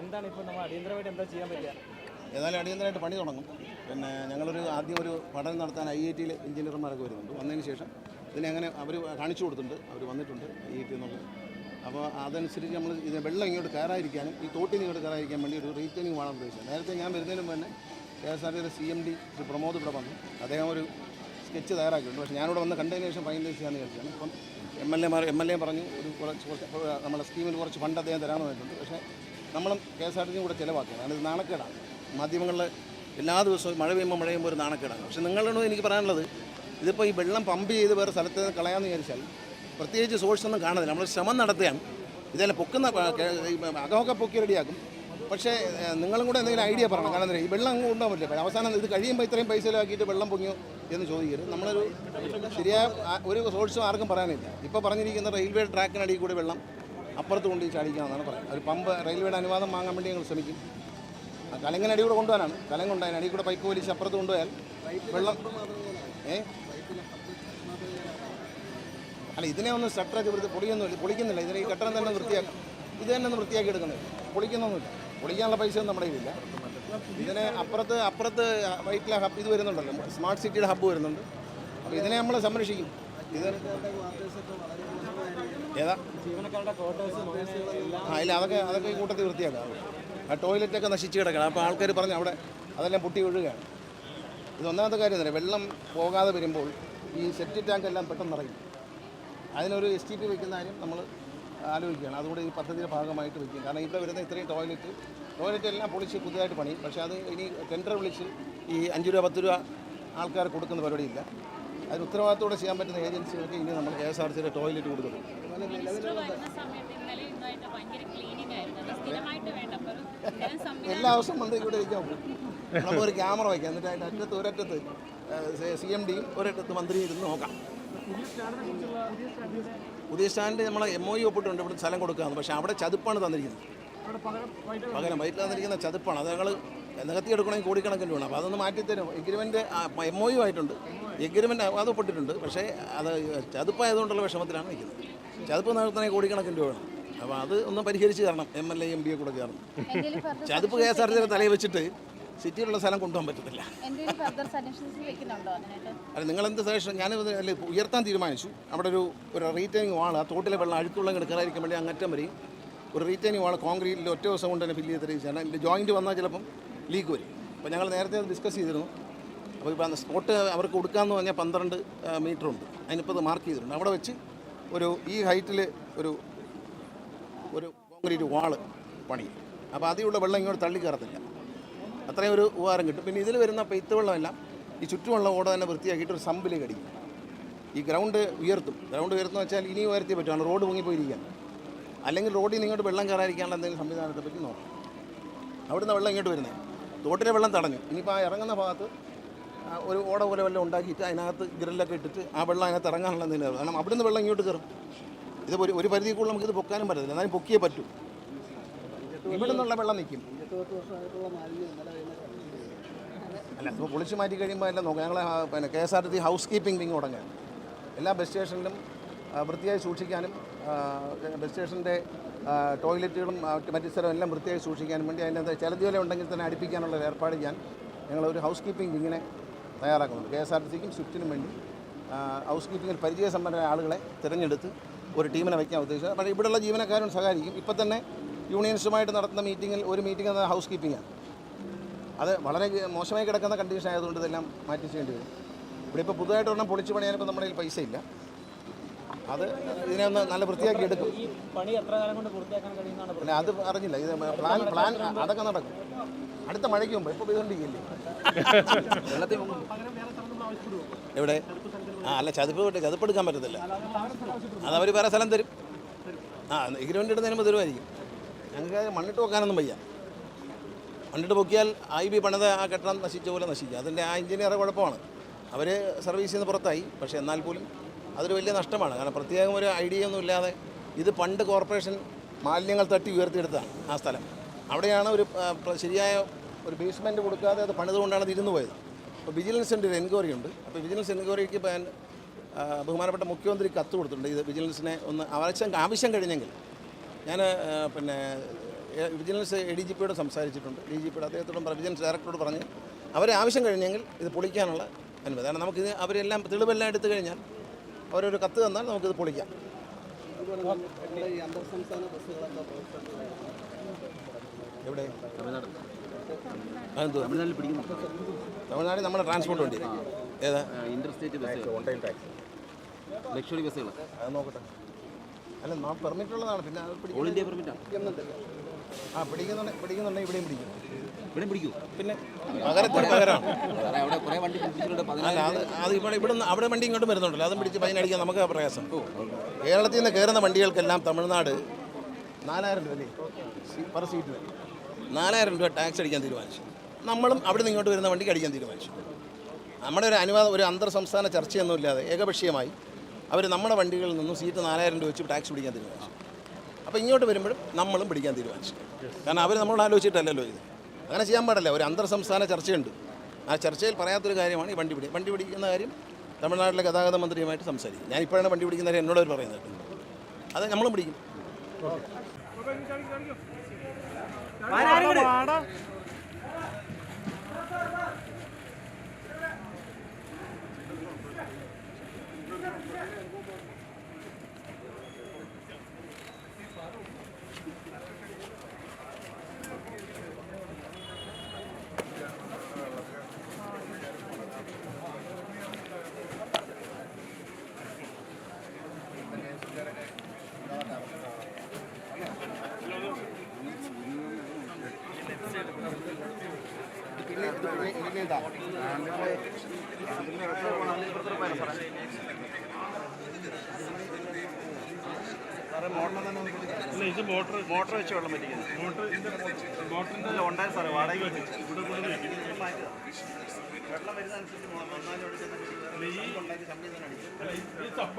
എന്താണ് എന്താ ചെയ്യാൻ ഏതായാലും അടിയന്തരമായിട്ട് പണി തുടങ്ങും. പിന്നെ ഞങ്ങളൊരു ആദ്യം ഒരു പഠനം നടത്താൻ ഐ ഐ ടിയിൽ എഞ്ചിനീയർമാരൊക്കെ വരുന്നുണ്ട്. വന്നതിന് ശേഷം ഇതിനെ അങ്ങനെ അവർ കാണിച്ചു കൊടുത്തിട്ടുണ്ട്. അവർ വന്നിട്ടുണ്ട് ഐ ഐ ടി എന്നുള്ളത് അപ്പോൾ അതനുസരിച്ച് നമ്മൾ ഇതിന് വെള്ളം ഇങ്ങോട്ട് കയറാതിരിക്കാനും ഈ തോട്ടിൽ ഇങ്ങോട്ട് കയറാതിരിക്കാൻ വേണ്ടി ഒരു റീറ്റേണിംഗ് വേണം ഉദ്ദേശിച്ചത്. നേരത്തെ ഞാൻ വരുന്നതിന് മുമ്പ് തന്നെ കെ എസ് ആർ ടിയുടെ C M D Shri Pramod ഇവിടെ വന്നു. അദ്ദേഹം ഒരു സ്കെച്ച് തയ്യാറാക്കിയിട്ടുണ്ട്. പക്ഷേ ഞാനിവിടെ വന്ന് കണ്ടതിന് ശേഷം ഫൈനലൈസ് ചെയ്യാമെന്ന് വിചാരിച്ചാണ്. ഇപ്പം എം എൽ എമാർ എം എൽ എ പറഞ്ഞു ഒരു കുറച്ച് കുറച്ച് നമ്മുടെ സ്കീമിൽ കുറച്ച് ഫണ്ട് അദ്ദേഹം തരാമെന്ന് പറഞ്ഞിട്ടുണ്ട്. പക്ഷേ നമ്മളും കെ എസ് ആർ ടി കൂടെ ചിലവാക്കുകയാണ്. കാരണം ഇത് നാണക്കേടാണ്. മാധ്യമങ്ങളിൽ എല്ലാ ദിവസവും മഴ പെയ്യുമ്പോൾ മഴ പെയ്യുമ്പോൾ ഒരു നാണക്കേടാണ്. പക്ഷേ നിങ്ങളോട് എനിക്ക് പറയാനുള്ളത് ഇതിപ്പോൾ ഈ വെള്ളം പമ്പ് ചെയ്ത് വേറെ സ്ഥലത്ത് നിന്ന് കളയാമെന്ന് വിചാരിച്ചാൽ പ്രത്യേകിച്ച് സോഴ്സൊന്നും കാണുന്നില്ല നമ്മൾ ശ്രമം നടത്തുകയാണ്. ഇതെല്ലാം പൊക്കുന്ന അകമൊക്കെ പൊക്കി റെഡിയാക്കും. പക്ഷേ നിങ്ങളും കൂടെ എന്തെങ്കിലും ഐഡിയ പറയണം. കാരണം ഈ വെള്ളം അങ്ങ് കൊണ്ടുപോകാൻ പറ്റില്ല. അവസാനം ഇത് കഴിയുമ്പോൾ ഇത്രയും പൈസ ചിലവാക്കിയിട്ട് വെള്ളം പൊങ്ങിയോ എന്ന് ചോദിക്കരുത്. നമ്മളൊരു ശരിയായ ഒരു സോഴ്സും ആർക്കും പറയാനില്ല. ഇപ്പോൾ പറഞ്ഞിരിക്കുന്ന റെയിൽവേ ട്രാക്കിനടിയിൽ കൂടി വെള്ളം അപ്പുറത്ത് കൊണ്ട് ചാടിക്കാമെന്നാണ് പറയുന്നത്. ഒരു പമ്പ് റെയിൽവേയുടെ അനുവാദം വാങ്ങാൻ വേണ്ടി ഞങ്ങൾ ശ്രമിക്കും. ആ കലങ്ങനടി കൂടെ കൊണ്ടുപോകാനാണ്. കലം കൊണ്ടുപോകാൻ അടി കൂടെ പൈപ്പ് വലിച്ച് അപ്പുറത്ത് കൊണ്ടുപോയാൽ വെള്ളം ഏ? അല്ല ഇതിനെ ഒന്ന് സ്ട്രക്ചർ വൃത്തി പൊളിയൊന്നുമില്ല. പൊളിക്കുന്നില്ല. ഇതിനെ ഈ കെട്ടണം തന്നെ വൃത്തിയാക്കും ഇത് തന്നെ ഒന്ന് വൃത്തിയാക്കി എടുക്കുന്നത് പൊളിക്കുന്നൊന്നുമില്ല. പൊളിക്കാനുള്ള പൈസ ഒന്നും നമ്മുടെ കയ്യിലില്ല. ഇതിന് അപ്പുറത്ത് അപ്പുറത്ത് വൈറ്റിലെ ഹബ് ഇത് വരുന്നുണ്ടല്ലോ. സ്മാർട്ട് സിറ്റിയുടെ ഹബ്ബ് വരുന്നുണ്ട്. അപ്പോൾ ഇതിനെ നമ്മൾ സംരക്ഷിക്കും. ഇത് ഏതാ? ആ ഇല്ല അതൊക്കെ അതൊക്കെ ഈ കൂട്ടത്തിൽ വൃത്തിയാക്കാം. ആ ടോയ്ലറ്റൊക്കെ നശിച്ച് കിടക്കണം. അപ്പോൾ ആൾക്കാർ പറഞ്ഞു അവിടെ അതെല്ലാം പൊട്ടി ഒഴുകുകയാണ് ഇത് ഒന്നാമത്തെ കാര്യം തന്നെ വെള്ളം പോകാതെ വരുമ്പോൾ ഈ സെപ്റ്റി ടാങ്ക് എല്ലാം പെട്ടെന്ന് നിറയും. അതിനൊരു എസ് ടി പി വെക്കുന്ന കാര്യം നമ്മൾ ആലോചിക്കുകയാണ്. അതുകൂടെ ഈ പദ്ധതിയുടെ ഭാഗമായിട്ട് വയ്ക്കും. കാരണം ഇവിടെ വരുന്ന ഇത്രയും ടോയ്ലറ്റ് ടോയ്ലറ്റ് എല്ലാം പൊളിച്ച് പുതിയതായിട്ട് പണി. പക്ഷേ അത് ഇനി ടെൻഡർ വിളിച്ച് ഈ അഞ്ച് രൂപ പത്ത് രൂപ ആൾക്കാർ കൊടുക്കുന്ന പരിപാടിയില്ല. അതിന് ഉത്തരവാദിത്തോടെ ചെയ്യാൻ പറ്റുന്ന ഏജൻസികൾക്ക് ഇനി നമ്മൾ കെ എസ് ആർ സിയുടെ ടോയ്ലറ്റ് കൊടുക്കുന്നു എല്ലാ ദിവസവും മന്ത്രി ഇവിടെ ഇരിക്കാൻ നമുക്ക് ഒരു ക്യാമറ വയ്ക്കാം. എന്നിട്ട് അതിന്റെ അറ്റത്ത് ഒരറ്റത്ത് സി എം ഡിയും ഒരറ്റത്ത് മന്ത്രിയും ഇരുന്ന് നോക്കാം. പുതിയ സ്റ്റാൻഡ് നമ്മൾ എം ഒ ഇ ഒപ്പിട്ടുണ്ട് ഇവിടെ സ്ഥലം കൊടുക്കാമെന്ന്. പക്ഷേ അവിടെ ചതുപ്പാണ് തന്നിരിക്കുന്നത്. പകരം വൈറ്റിൽ തന്നിരിക്കുന്ന ചതുപ്പാണ്. അത് ഞങ്ങൾ നികത്തി എടുക്കണമെങ്കിൽ കോടിക്കണക്കിന് വേണം അപ്പോൾ അതൊന്ന് മാറ്റിത്തരും എഗ്രിമെന്റ് എം ഒ യു ആയിട്ടുണ്ട്. എഗ്രിമെന്റ് അത് ഒപ്പിട്ടിട്ടുണ്ട്. പക്ഷേ അത് ചതുപ്പായതുകൊണ്ടുള്ള വിഷമത്തിലാണ് നിൽക്കുന്നത്. ചതുപ്പ് നടത്തണമെങ്കിൽ കോടിക്കണക്കിന് രൂപ വേണം അപ്പോൾ അത് ഒന്ന് പരിഹരിച്ച് തരണം. എം എൽ എ എം പിയെ കൂടെ ചേർന്ന്. ചതുപ്പ് കെ എസ് ആർ സിയുടെ തലയിൽ വെച്ചിട്ട് സിറ്റിയിലുള്ള സ്ഥലം കൊണ്ടുപോകാൻ പറ്റത്തില്ല. അല്ല നിങ്ങൾ എന്ത് സജഷൻ ഞാൻ അല്ല ഉയർത്താൻ തീരുമാനിച്ചു. അവിടെ ഒരു ഒരു റീറ്റൈനിങ് വാൾ ആ തോട്ടിലെ വെള്ളം അഴുക്കുള്ള കിടക്കാതിരിക്കാൻ വേണ്ടി അങ്ങറ്റം വരെയും ഒരു റീറ്റൈനിങ് വാൾ കോൺക്രീറ്റിൽ ഒറ്റ ദിവസം കൊണ്ട് തന്നെ ഫില്ല് ചെയ്ത് തരും എന്റെ ജോയിന്റ് വന്നാൽ ചിലപ്പം ലീക്ക് വരും. അപ്പോൾ ഞങ്ങൾ നേരത്തെ അത് ഡിസ്കസ് ചെയ്തിരുന്നു. അപ്പോൾ ഇപ്പോൾ സ്പോട്ട് അവർക്ക് കൊടുക്കാമെന്ന് പറഞ്ഞാൽ പന്ത്രണ്ട് മീറ്റർ ഉണ്ട്. അതിനിപ്പോൾ അത് മാർക്ക് ചെയ്തിട്ടുണ്ട്. അവിടെ വെച്ച് ഒരു ഈ ഹൈറ്റിൽ ഒരു ഒരു കോൺക്രീറ്റ് വാൾ പണി അപ്പോൾ അതിലുള്ള വെള്ളം ഇങ്ങോട്ട് തള്ളി കയറത്തില്ല അത്രയും ഒരു ഉപകാരം കിട്ടും. പിന്നെ ഇതിൽ വരുന്ന പെയ്ത്ത് വെള്ളമെല്ലാം ഈ ചുറ്റുമുള്ള ഓട തന്നെ വൃത്തിയാക്കിയിട്ട് ഒരു സമ്പിലേക്ക് അടിക്കും ഈ ഗ്രൗണ്ട് ഉയർത്തും. ഗ്രൗണ്ട് ഉയർത്തുന്ന വെച്ചാൽ ഇനി ഉയർത്തിയേ പറ്റുകയാണ് റോഡ് പൊങ്ങിപ്പോയിരിക്കാൻ അല്ലെങ്കിൽ റോഡിൽ നിന്ന് ഇങ്ങോട്ട് വെള്ളം കയറാതിരിക്കാനുള്ള എന്തെങ്കിലും സംവിധാനത്തെ പറ്റി നോക്കാം. അവിടുന്ന് വെള്ളം ഇങ്ങോട്ട് വരുന്നത് തോട്ടിലെ വെള്ളം തടഞ്ഞു. ഇനിയിപ്പോൾ ആ ഇറങ്ങുന്ന ഭാഗത്ത് ഒരു ഓട പോലെ വെള്ളം ഉണ്ടാക്കിയിട്ട് അതിനകത്ത് ഗ്രില്ലൊക്കെ ഇട്ടിട്ട് ആ വെള്ളം അതിനകത്ത് ഇറങ്ങാനുള്ള എന്തെങ്കിലും കാരണം അവിടുന്ന് വെള്ളം ഇങ്ങോട്ട് കയറും. ഇത് ഒരു ഒരു നമുക്ക് നമുക്കിത് പൊക്കാനും പറ്റത്തില്ല. എന്നാലും പൊക്കിയേ പറ്റൂ. ഇവിടെ നിന്നുള്ള വെള്ളം നിൽക്കും. അല്ല ഇപ്പോൾ പൊളിച്ച് മാറ്റി കഴിയുമ്പോൾ അല്ല നോക്കാം. ഞങ്ങൾ പിന്നെ K S R T housekeeping wing തുടങ്ങാൻ. എല്ലാ ബസ് സ്റ്റേഷനിലും വൃത്തിയായി സൂക്ഷിക്കാനും ബസ് സ്റ്റേഷന്റെ ടോയ്ലറ്റുകളും മറ്റു സ്ഥലവും എല്ലാം വൃത്തിയായി സൂക്ഷിക്കാനും വേണ്ടി അതിനകത്ത് ചിലതുപോലെ ഉണ്ടെങ്കിൽ തന്നെ അടുപ്പിക്കാനുള്ള ഏർപ്പാട് ചെയ്യാൻ ഞങ്ങളൊരു ഹൗസ് കീപ്പിംഗ് വിങ്ങിനെ തയ്യാറാക്കുന്നുണ്ട് കെ എസ് ആർ ടി സിക്കും സ്വിഫ്റ്റിനും വേണ്ടി ഹൗസ് കീപ്പിങ്ങിൽ പരിചയസമ്പന്നരായ ആളുകളെ തിരഞ്ഞെടുത്ത് ഒരു ടീമിനെ വയ്ക്കാൻ ഉദ്ദേശിച്ചത്. പക്ഷേ ഇവിടെയുള്ള ജീവനക്കാരും സഹായിക്കും ഇപ്പം തന്നെ യൂണിയൻസുമായിട്ട് നടത്തുന്ന മീറ്റിങ്ങിൽ ഒരു മീറ്റിംഗ് എന്ന ഹൗസ് കീപ്പിംഗാണ് അത് വളരെ മോശമായി കിടക്കുന്ന കണ്ടീഷൻ ആയതുകൊണ്ട് ഇതെല്ലാം മാറ്റി ചെയ്യേണ്ടി വരും ഇവിടെ ഇപ്പോൾ പുതുതായിട്ട് ഒരെണ്ണം പൊളിച്ച് പണിയാനിപ്പോൾ നമ്മുടെ കയ്യിൽ പൈസ ഇല്ല അത് ഇതിനെ ഒന്ന് നല്ല വൃത്തിയാക്കി എടുക്കും ഈ പണി എത്ര കാലം കൊണ്ട് പൂർത്തിയാക്കാൻ കഴിയുന്നതാണ് അല്ല അത് അറിഞ്ഞില്ല ഇത് പ്ലാൻ പ്ലാൻ അതൊക്കെ നടക്കും അടുത്ത മഴയ്ക്ക് മുമ്പ് ഇപ്പോൾ പെയ്തുകൊണ്ടിരിക്കില്ലേ വെള്ളത്തിൽ. എവിടെ ആ അല്ല ചതുപ്പ് വിട്ട് ചതുപ്പ് എടുക്കാൻ പറ്റത്തില്ല അത് അവർ വേറെ സ്ഥലം തരും ആ എഗ്രിമെന്റ് ഇടുന്നതിന് മുമ്പ് തരുമായിരിക്കും ഞങ്ങൾക്ക് മണ്ണിട്ട് വെക്കാനൊന്നും വയ്യ. മണ്ണിട്ട് പൊക്കിയാൽ ഐ ബി പണിത ആ കെട്ടിടം നശിച്ച പോലെ നശിക്കുക. അതിന്റെ ആ എഞ്ചിനീയറെ കുഴപ്പമാണ്. അവർ സർവീസിൽ നിന്ന് പുറത്തായി. പക്ഷേ എന്നാൽ പോലും അതൊരു വലിയ നഷ്ടമാണ്. കാരണം പ്രത്യേകം ഒരു ഐഡിയ ഒന്നും ഇല്ലാതെ ഇത് പണ്ട് കോർപ്പറേഷൻ മാലിന്യങ്ങൾ തട്ടി ഉയർത്തിയെടുത്താണ് ആ സ്ഥലം. അവിടെയാണ് ഒരു ശരിയായ ഒരു ബേസ്മെന്റ് കൊടുക്കാതെ അത് പണിതുകൊണ്ടാണ് തിരുന്നു പോയത്. അപ്പോൾ വിജിലൻസിന്റെ ഒരു എൻക്വയറി ഉണ്ട്. അപ്പോൾ വിജിലൻസ് എൻക്വയറിക്ക് ബഹുമാനപ്പെട്ട മുഖ്യമന്ത്രി കത്ത് കൊടുത്തിട്ടുണ്ട്. ഇത് വിജിലൻസിനെ ഒന്ന് ആവശ്യം ആവശ്യം കഴിഞ്ഞെങ്കിൽ ഞാൻ പിന്നെ വിജിലൻസ് എ ഡി ജി പിയോട് സംസാരിച്ചിട്ടുണ്ട്. ഡി ജി പിയുടെ അദ്ദേഹത്തോടും വിജിലൻസ് ഡയറക്ടറോട് പറഞ്ഞ് അവരെ ആവശ്യം കഴിഞ്ഞെങ്കിൽ ഇത് പൊളിക്കാനുള്ള അനുമതി. കാരണം നമുക്കിത് അവരെല്ലാം തെളിവെല്ലാം എടുത്തു കഴിഞ്ഞാൽ അവരൊരു കത്ത് തന്നാൽ നമുക്കിത് പൊളിക്കാം. എവിടെ? തമിഴ്നാട്ടിൽ നമ്മുടെ ട്രാൻസ്പോർട്ട് വണ്ടി. ഏതാ? ടൈം ടാക്സി ലക്ഷറി ബസ്സുകൾ. അത് നോക്കട്ടെ. അല്ല നാ പെർമിറ്റ് ഉള്ളതാണ്. പിന്നെ അത് ഓൾ ഇന്ത്യ പെർമിറ്റാണ് ആ? പിടിക്കുന്നുണ്ട്. പിടിക്കുന്നുണ്ടെങ്കിൽ ഇവിടെയും പിടിക്കും. ഇവിടെ പിടിക്കൂ? പിന്നെ പകരത്തിന് പകരമാണ് വേറെ അവിടെ കുറേ വണ്ടി പിടിച്ചിട്ടുണ്ട്. അല്ല പതിനാല് അത് അത് ഇവിടെ ഇവിടുന്ന് അവിടെ വണ്ടി ഇങ്ങോട്ടും വരുന്നുണ്ടല്ലോ. അതും പിടിച്ച് പതിനടിക്കാൻ നമുക്ക് പ്രയാസം. കേരളത്തിൽ നിന്ന് കയറുന്ന വണ്ടികൾക്കെല്ലാം തമിഴ്നാട് നാലായിരം രൂപ അല്ലേ? സീറ്റ് പെർ നാലായിരം രൂപ ടാക്സ് അടിക്കാൻ തീരുമാനിച്ചു. നമ്മളും അവിടെ നിന്ന് ഇങ്ങോട്ട് വരുന്ന വണ്ടിക്ക് അടിക്കാൻ തീരുമാനിച്ചു. നമ്മുടെ ഒരു അനുവാദം ഒരു അന്തർ സംസ്ഥാന ചർച്ചയൊന്നുമില്ലാതെ ഏകപക്ഷീയമായി അവർ നമ്മുടെ വണ്ടികളിൽ നിന്നും സീറ്റ് നാലായിരം രൂപ വെച്ച് ടാക്സ് പിടിക്കാൻ തീരുമാനിച്ചു. അപ്പോൾ ഇങ്ങോട്ട് വരുമ്പോഴും നമ്മളും പിടിക്കാൻ തീരുമാനിച്ചു. കാരണം അവർ നമ്മളോട് ആലോചിച്ചിട്ടല്ലല്ലോ ഇത്. അങ്ങനെ ചെയ്യാൻ പാടില്ല. ഒരു അന്തർ സംസ്ഥാന ചർച്ചയുണ്ട്. ആ ചർച്ചയിൽ പറയാത്തൊരു കാര്യമാണ് ഈ വണ്ടി പിടി വണ്ടി പിടിക്കുന്ന കാര്യം തമിഴ്നാട്ടിലെ ഗതാഗത മന്ത്രിയുമായിട്ട് സംസാരിക്കും. ഞാൻ ഇപ്പോഴാണ് വണ്ടി പിടിക്കുന്ന കാര്യം എന്നോട് പറയുന്നത് അത് നമ്മളും പിടിക്കും. ഇല്ല ഇത് മോട്ടർ മോട്ടർ വെച്ച് വെള്ളം പറ്റിക്കുന്നത് മോട്ടർ മോട്ടറിന്റെ ഉണ്ടായ സാറേ വാടക ഇവിടെ കൊണ്ട് വെള്ളം വരുന്ന അനുസരിച്ച് നന്നായി അവിടെ ഈ ചപ്പ.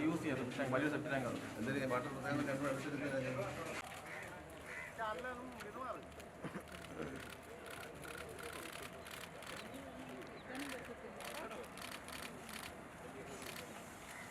യൂസ് ചെയ്യാം വലിയ സെപ്റ്റ് ടാങ്കാണ് എന്തെങ്കിലും വാട്ടർ ടാങ്ക് രണ്ടും എടുത്തിട്ട്